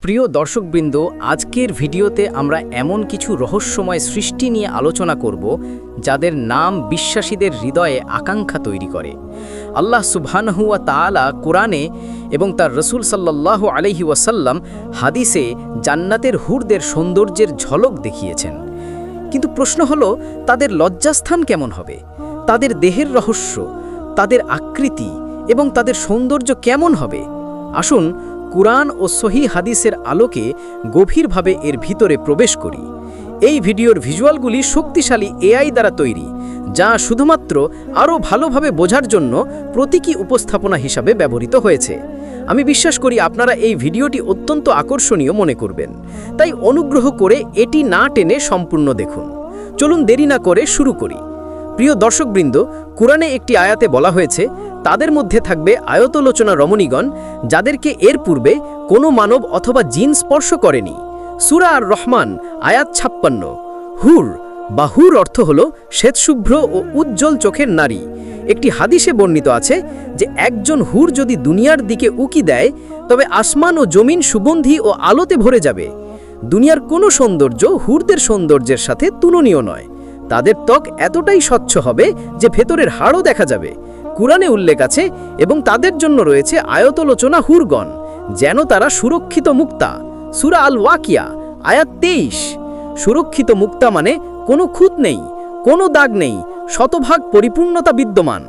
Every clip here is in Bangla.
প্রিয় দর্শকবৃন্দ, আজকের ভিডিওতে আমরা এমন কিছু রহস্যময় সৃষ্টি নিয়ে আলোচনা করব, যাদের নাম বিশ্বাসীদের হৃদয়ে আকাঙ্ক্ষা তৈরি করে। আল্লাহ সুবহানহুয়া তাআলা কোরআনে এবং তার রসুল সাল্লাল্লাহু আলহি ওয়াসাল্লাম হাদিসে জান্নাতের হুরদের সৌন্দর্যের ঝলক দেখিয়েছেন। কিন্তু প্রশ্ন হলো, তাদের লজ্জাস্থান কেমন হবে? তাদের দেহের রহস্য, তাদের আকৃতি এবং তাদের সৌন্দর্য কেমন হবে? আসুন কুরআন ও সহি হাদিসের আলোকে গভীরভাবে এর ভিতরে প্রবেশ করি। এই ভিডিওর ভিজুয়ালগুলি শক্তিশালী এআই দ্বারা তৈরি, যা শুধুমাত্র আরও ভালোভাবে বোঝার জন্য প্রতীকী উপস্থাপনা হিসাবে ব্যবহৃত হয়েছে। আমি বিশ্বাস করি আপনারা এই ভিডিওটি অত্যন্ত আকর্ষণীয় মনে করবেন। তাই অনুগ্রহ করে এটি না টেনে সম্পূর্ণ দেখুন। চলুন দেরি না করে শুরু করি। প্রিয় দর্শকবৃন্দ, কোরআনে একটি আয়াতে বলা হয়েছে তাদের মধ্যে থাকবে আয়তলোচনা রমণীগণ, যাদেরকে এর পূর্বে কোনো মানব অথবা জিন স্পর্শ করেনি। সুরা আর রহমান আয়াত ছাপ্পান্ন। হুর, বা হুর অর্থ হল শ্বেতশুভ্র ও উজ্জ্বল চোখের নারী। একটি হাদিসে বর্ণিত আছে যে একজন হুর যদি দুনিয়ার দিকে উকি দেয়, তবে আসমান ও জমিন সুগন্ধি ও আলোতে ভরে যাবে। দুনিয়ার কোনো সৌন্দর্য হুরদের সৌন্দর্যের সাথে তুলনীয় নয়। তাদের ত্বক এতটাই স্বচ্ছ হবে যে ভেতরের হাড়ও দেখা যাবে। কুরআনে উল্লেখ আছে এবং তাদের জন্য রয়েছে আয়তলোচনা হুরগণ, যেন তারা সুরক্ষিত মুক্তা। সুরা আল ওয়াকিয়া আয়াত তেইশ। সুরক্ষিত মুক্তা মানে কোনো খুঁত নেই, কোনো দাগ নেই, শতভাগ পরিপূর্ণতা বিদ্যমান।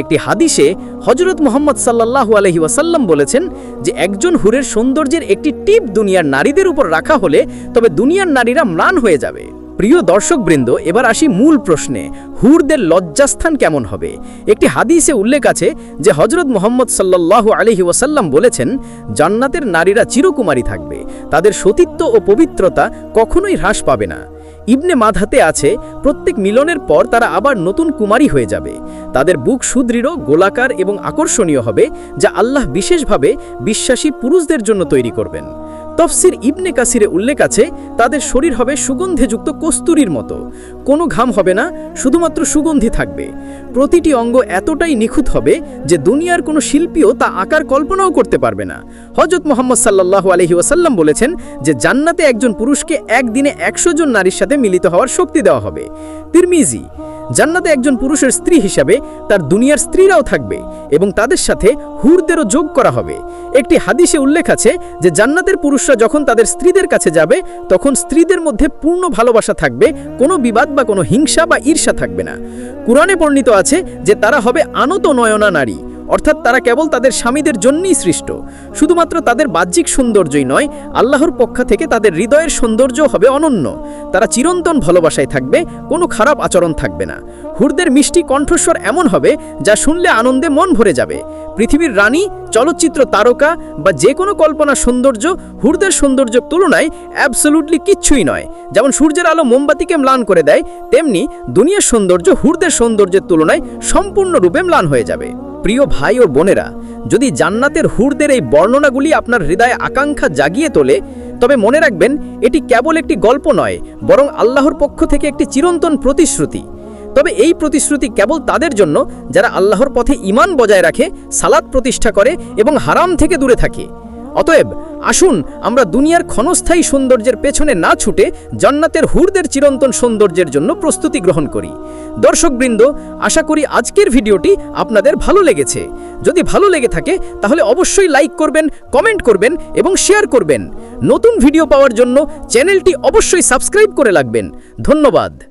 একটি হাদিসে হজরত মোহাম্মদ সাল্লাল্লাহু আলহি ওয়াসাল্লাম বলেছেন যে, একজন হুরের সৌন্দর্যের একটি টিপ দুনিয়ার নারীদের উপর রাখা হলে তবে দুনিয়ার নারীরা ম্লান হয়ে যাবে। প্রিয় দর্শকবৃন্দ, এবার আসি মূল প্রশ্নে। হুরদের লজ্জাস্থান কেমন হবে? একটি হাদিসে উল্লেখ আছে যে হজরত মোহাম্মদ সাল্লাহ আলহি ওয়াসাল্লাম বলেছেন, জান্নাতের নারীরা চিরকুমারী থাকবে। তাদের সতীত্ব ও পবিত্রতা কখনোই হ্রাস পাবে না। ইবনে মাধাতে আছে, প্রত্যেক মিলনের পর তারা আবার নতুন কুমারী হয়ে যাবে। তাদের বুক সুদৃঢ়, গোলাকার এবং আকর্ষণীয় হবে, যা আল্লাহ বিশেষভাবে বিশ্বাসী পুরুষদের জন্য তৈরি করবেন। তফসির ইবনে কাসিরে উল্লেখ আছে, তাদের শরীর হবে সুগন্ধেযুক্ত কস্তুরীর মতো। কোনো ঘাম হবে না, শুধুমাত্র সুগন্ধি থাকবে। প্রতিটি অঙ্গ এতটাই নিখুঁত হবে যে দুনিয়ার কোনো শিল্পীও তা আকার কল্পনাও করতে পারবে না। হজরত মোহাম্মদ সাল্লাহ আলহি ওয়াসাল্লাম বলেছেন যে জান্নাতে একজন পুরুষকে একদিনে একশো জন নারীর সাথে মিলিত হওয়ার শক্তি দেওয়া হবে। তিরমিজি জান্নাতে একজন পুরুষের স্ত্রী হিসাবে তার দুনিয়ার স্ত্রীরাও থাকবে এবং তাদের সাথে হুরদেরও যোগ করা হবে। একটি হাদিসে উল্লেখ আছে যে জান্নাতের পুরুষরা যখন তাদের স্ত্রীদের কাছে যাবে, তখন স্ত্রীদের মধ্যে পূর্ণ ভালোবাসা থাকবে, কোনো বিবাদ বা কোনো হিংসা বা ঈর্ষা থাকবে না। কোরআনে বর্ণিত আছে যে তারা হবে আনত নয়না নারী অর্থাৎ তারা কেবল তাদের স্বামীদের জন্যই সৃষ্ট। শুধুমাত্র তাদের বাহ্যিক সৌন্দর্যই নয়, আল্লাহর পক্ষ থেকে তাদের হৃদয়ের সৌন্দর্য হবে অনন্য। তারা চিরন্তন ভালোবাসায় থাকবে, কোনো খারাপ আচরণ থাকবে না। হুরদের মিষ্টি কণ্ঠস্বর এমন হবে যা শুনলে আনন্দে মন ভরে যাবে। পৃথিবীর রানী, চলচ্চিত্র তারকা বা যে কোনো কল্পনা সৌন্দর্য হুরদের সৌন্দর্যের তুলনায় অ্যাবসলুটলি কিচ্ছুই নয়। যেমন সূর্যের আলো মোমবাতিকে ম্লান করে দেয়, তেমনি দুনিয়ার সৌন্দর্য হুরদের সৌন্দর্যের তুলনায় সম্পূর্ণরূপে ম্লান হয়ে যাবে। প্রিয় ভাই ও বোনেরা, যদি জান্নাতের হুড়দের এই বর্ণনাগুলি আপনার হৃদয়ে আকাঙ্ক্ষা জাগিয়ে তোলে, তবে মনে রাখবেন এটি কেবল একটি গল্প নয়, বরং আল্লাহর পক্ষ থেকে একটি চিরন্তন প্রতিশ্রুতি। তবে এই প্রতিশ্রুতি কেবল তাদের জন্য, যারা আল্লাহর পথে ইমান বজায় রাখে সালাদ প্রতিষ্ঠা করে এবং হারাম থেকে দূরে থাকে। অতএব আসুন, আমরা দুনিয়ার ক্ষণস্থায়ী সৌন্দর্যের পেছনে না ছুটে জান্নাতের হুরদের চিরন্তন সৌন্দর্যের জন্য প্রস্তুতি গ্রহণ করি। দর্শকবৃন্দ, আশা করি আজকের ভিডিওটি আপনাদের ভালো লেগেছে। যদি ভালো লেগে থাকে, তাহলে অবশ্যই লাইক করবেন, কমেন্ট করবেন এবং শেয়ার করবেন। নতুন ভিডিও পাওয়ার জন্য চ্যানেলটি অবশ্যই সাবস্ক্রাইব করে রাখবেন। ধন্যবাদ।